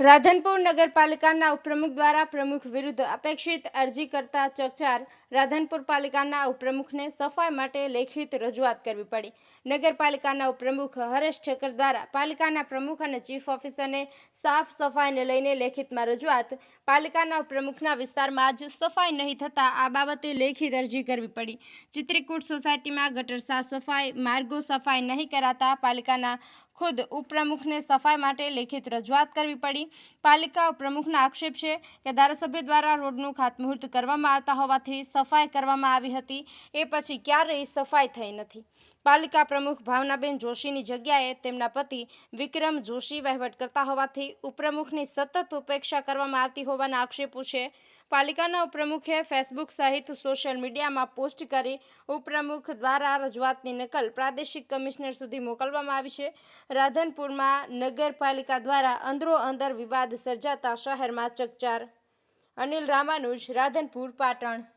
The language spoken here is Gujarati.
રાધનપુર નગરપાલિકાના ઉપપ્રમુખ દ્વારા પ્રમુખ વિરુદ્ધ અપેક્ષિત અરજી કરતા ચકચાર રાધનપુર પાલિકાના ઉપપ્રમુખને સફાઈ માટે લેખિત રજૂઆત કરવી પડી. નગરપાલિકાના ઉપપ્રમુખ હરેશ ઠક્કર દ્વારા પાલિકાના પ્રમુખ અને ચીફ ઓફિસરને સાફ સફાઈને લઈને લેખિતમાં રજૂઆત, પાલિકાના ઉપપ્રમુખના વિસ્તારમાં જ સફાઈ નહીં થતાં આ બાબતે લેખિત અરજી કરવી પડી. ચિત્રકૂટ સોસાયટીમાં ગટર સાફ સફાઈ, માર્ગો સફાઈ નહીં કરાતા પાલિકાના ખુદ ઉપપ્રમુખને સફાઈ માટે લેખિત રજૂઆત કરવી પડી. પાલિકા પ્રમુખના આક્ષેપ છે કે ધારાસભ્ય દ્વારા રોડનું ખાતમુહૂર્ત કરવામાં આવતા હોવાથી સફાઈ કરવામાં આવી હતી. એ પછી ક્યારેય સફાઈ થઈ નથી. પાલિકા પ્રમુખ ભાવનાબેન જોશીની જગ્યાએ તેમના પતિ વિક્રમ જોશી વહીવટ કરતા હોવાથી ઉપપ્રમુખની સતત ઉપેક્ષા કરવામાં આવતી હોવાના આક્ષેપો છે. પાલિકાના ઉપપ્રમુખે ફેસબુક સહિત સોશિયલ મીડિયામાં પોસ્ટ કરી ઉપપ્રમુખ દ્વારા રજૂઆતની નકલ પ્રાદેશિક કમિશનર સુધી મોકલવામાં આવી છે. રાધનપુરમાં નગરપાલિકા દ્વારા અંદરો અંદર વિવાદ સર્જાતા શહેરમાં ચકચાર. અનિલ રામાનુજ, રાધનપુર, પાટણ.